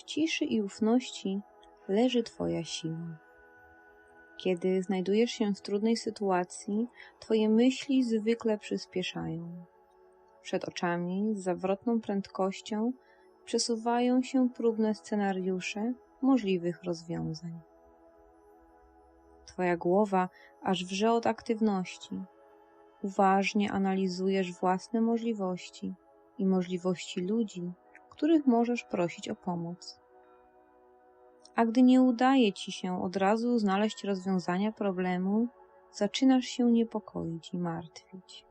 W ciszy i ufności leży Twoja siła. Kiedy znajdujesz się w trudnej sytuacji, Twoje myśli zwykle przyspieszają. Przed oczami z zawrotną prędkością przesuwają się próbne scenariusze możliwych rozwiązań. Twoja głowa aż wrze od aktywności. Uważnie analizujesz własne możliwości i możliwości ludzi, których możesz prosić o pomoc. A gdy nie udaje ci się od razu znaleźć rozwiązania problemu, zaczynasz się niepokoić i martwić.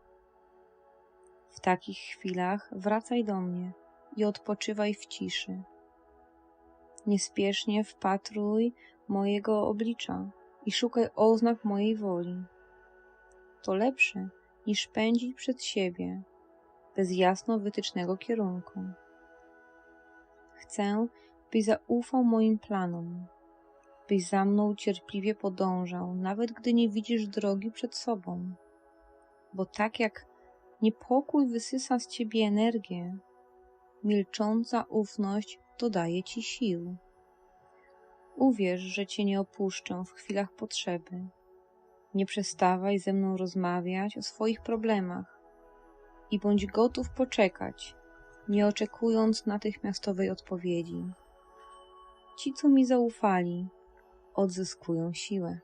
W takich chwilach wracaj do mnie i odpoczywaj w ciszy. Niespiesznie wpatruj mojego oblicza i szukaj oznak mojej woli. To lepsze niż pędzić przed siebie bez jasno wytycznego kierunku. Chcę, byś zaufał moim planom, byś za mną cierpliwie podążał, nawet gdy nie widzisz drogi przed sobą. Bo tak jak niepokój wysysa z ciebie energię, milcząca ufność dodaje ci sił. Uwierz, że cię nie opuszczę w chwilach potrzeby. Nie przestawaj ze mną rozmawiać o swoich problemach i bądź gotów poczekać, nie oczekując natychmiastowej odpowiedzi. Ci, co mi zaufali, odzyskują siłę.